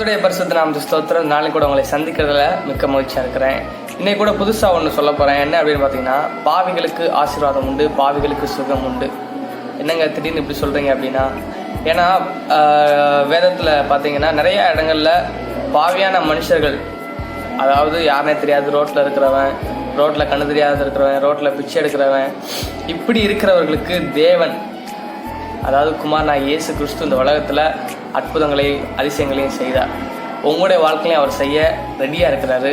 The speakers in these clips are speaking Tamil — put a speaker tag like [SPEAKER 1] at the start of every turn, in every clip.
[SPEAKER 1] கத்துடைய பரிசுத்த நாமத்து ஸ்தோத்திரம். நாளைக்கு கூட உங்களை சந்திக்கிறதுல மிக்க மகிழ்ச்சியாக இருக்கிறேன். இன்னைக்கு கூட புதுசாக ஒன்று சொல்ல போகிறேன் என்ன அப்படின்னு பார்த்தீங்கன்னா பாவிகளுக்கு ஆசீர்வாதம் உண்டு பாவிகளுக்கு சுகம் உண்டு. என்னங்க திடீர்னு இப்படி சொல்கிறீங்க அப்படின்னா ஏன்னா வேதத்தில் பார்த்தீங்கன்னா நிறைய இடங்களில் பாவியான மனுஷர்கள் அதாவது யாருனே தெரியாது ரோட்டில் இருக்கிறவன் ரோட்டில் கண்ணு தெரியாத இருக்கிறவன் ரோட்டில் பிச்சை எடுக்கிறவன் இப்படி இருக்கிறவர்களுக்கு தேவன் அதாவது குமார் நான் இயேசு கிறிஸ்து இந்த உலகத்தில் அற்புதங்களையும் அதிசயங்களையும் செய்தார். உங்களுடைய வாழ்க்கையிலையும் அவர் செய்ய ரெடியாக இருக்கிறாரு.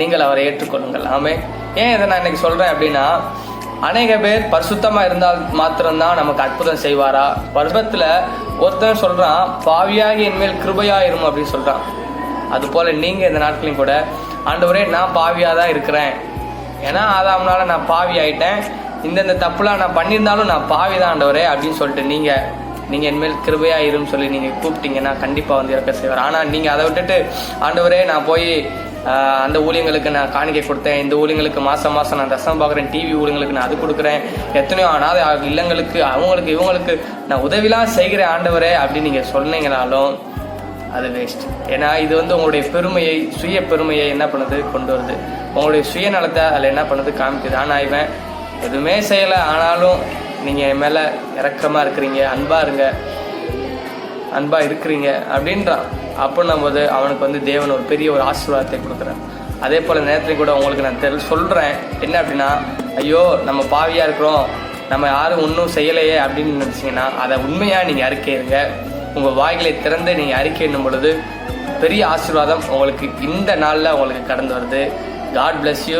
[SPEAKER 1] நீங்கள் அவரை ஏற்றுக்கொள்ளுங்கள். ஆமே ஏன் இதை நான் இன்னைக்கு சொல்கிறேன் அப்படின்னா அநேக பேர் பரிசுத்தமாக இருந்தால் மாத்திரம்தான் நமக்கு அற்புதம் செய்வாரா? பருவத்தில் ஒருத்தன் சொல்கிறான் பாவியாகி என்மேல் கிருபையாயிரும் அப்படின்னு சொல்கிறான் அதுபோல் நீங்கள் இந்த நாட்களையும் கூட ஆண்டவரே நான் பாவியாக தான் இருக்கிறேன். ஏன்னா ஆதாம்னால நான் பாவி ஆயிட்டேன். இந்தந்த தப்புலாம் நான் பண்ணியிருந்தாலும் நான் பாவி தான் ஆண்டவரே அப்படின்னு சொல்லிட்டு நீங்கள் நீங்கள் என்மேல் கிருபையாக இருன்னு சொல்லி நீங்கள் கூப்பிட்டீங்கன்னா கண்டிப்பாக வந்து இறக்க செய்வார். ஆனால் நீங்கள் அதை விட்டுட்டு ஆண்டவரே நான் போய் அந்த ஊழியங்களுக்கு நான் காணிக்கை கொடுத்தேன். இந்த ஊழியங்களுக்கு மாதம் மாதம் நான் ரசம் பார்க்குறேன். டிவி ஊழியங்களுக்கு நான் அது கொடுக்குறேன். எத்தனையோ அனாதை இல்லங்களுக்கு அவங்களுக்கு இவங்களுக்கு நான் உதவிலாம் செய்கிறேன் ஆண்டவரே அப்படின்னு நீங்கள் சொன்னீங்கனாலும் அது வேஸ்ட் ஏன்னா இது வந்து உங்களுடைய பெருமையை சுய பெருமையை என்ன பண்ணுது? கொண்டு வருது. உங்களுடைய சுயநலத்தை அதில் என்ன பண்ணுது காமிக்குது? ஆனால் இவன் எதுவுமே செய்யலை. ஆனாலும் நீங்கள் என் மேலே இறக்கமாக இருக்கிறீங்க. அன்பாக இருங்க. அன்பாக இருக்கிறீங்க அப்படின்றான். அப்படின்னும் போது அவனுக்கு வந்து தேவன் ஒரு பெரிய ஒரு ஆசீர்வாதத்தை கொடுக்குறான் அதே போல் நேரத்துலையும் கூட உங்களுக்கு நான் தெரி சொல்கிறேன் என்ன அப்படின்னா ஐயோ நம்ம பாவியாக இருக்கிறோம். நம்ம யாரும் ஒன்றும் செய்யலையே அப்படின்னு நினச்சிங்கன்னா அதை உண்மையாக நீங்கள் அறிக்கையிருங்க உங்கள் வாய்களை திறந்து நீங்கள் அறிக்கையிடும் பொழுது பெரிய ஆசீர்வாதம் உங்களுக்கு இந்த நாளில் உங்களுக்கு கடந்து வருது. God bless you.